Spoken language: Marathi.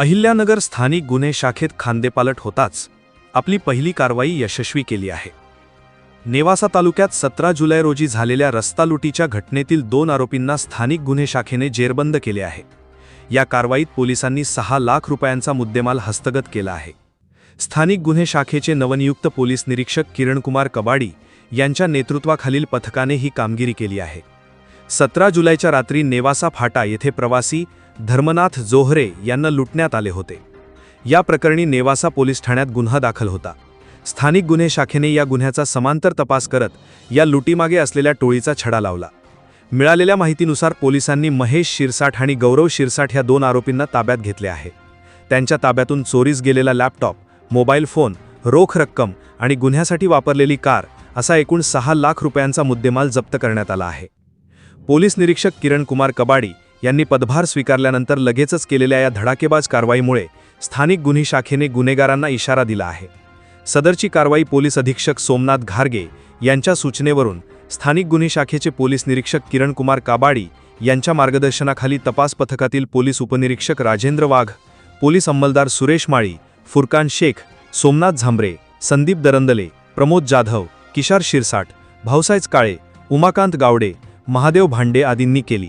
अहिल्यानगर स्थानिक गुन्हे शाखेत खांदेपालट होताच आपली पहिली कारवाई यशस्वी केली आहे. नेवासा तालुक्यात सतरा जुलै रोजी झालेल्या रस्ता लुटीच्या घटनेतील दोन आरोपींना स्थानिक गुन्हे शाखेने जेरबंद केले आहे. या कारवाईत पोलिसांनी सहा लाख रुपयांचा मुद्देमाल हस्तगत केला आहे. स्थानिक गुन्हे शाखेचे नवनियुक्त पोलीस निरीक्षक किरणकुमार कबाडी यांच्या नेतृत्वाखालील पथकाने ही कामगिरी केली आहे. सतरा जुलैच्या रात्री नेवासा फाटा येथे प्रवासी धर्मनाथ जोहरे यांना लुटण्यात आले होते. या प्रकरणी नेवासा पोलीस ठाण्यात गुन्हा दाखल होता. स्थानिक गुन्हे शाखेने या गुन्ह्याचा समांतर तपास करत या लुटीमागे असलेल्या टोळीचा छडा लावला. मिळालेल्या माहितीनुसार पोलिसांनी महेश शिरसाठ आणि गौरव शिरसाठ या दोन आरोपींना ताब्यात घेतले आहे. त्यांच्या ताब्यातून चोरीस गेलेला लॅपटॉप मोबाईल फोन रोख रक्कम आणि गुन्ह्यासाठी वापरलेली कार असा एकूण सहा लाख रुपयांचा मुद्देमाल जप्त करण्यात आला आहे. पोलीस निरीक्षक किरण कुमार कबाडी यांनी पदभार स्वीकारल्यानंतर लगेचच केलेल्या या धडाकेबाज कारवाईमुळे स्थानिक गुन्हे शाखेने गुन्हेगारांना इशारा दिला आहे. सदरची कारवाई पोलीस अधीक्षक सोमनाथ घारगे यांच्या सूचनेवरून स्थानिक गुन्हे शाखेचे पोलीस निरीक्षक किरण कुमार काबाडी यांच्या मार्गदर्शनाखाली तपास पथकातील पोलीस उपनिरीक्षक राजेंद्र वाघ पोलीस अंमलदार सुरेश माळी फुरकान शेख सोमनाथ झांबरे संदीप दरंदले प्रमोद जाधव किशार शिरसाट भाऊसाहेब काळे उमाकांत गावडे महादेव भांडे आदींनी केली.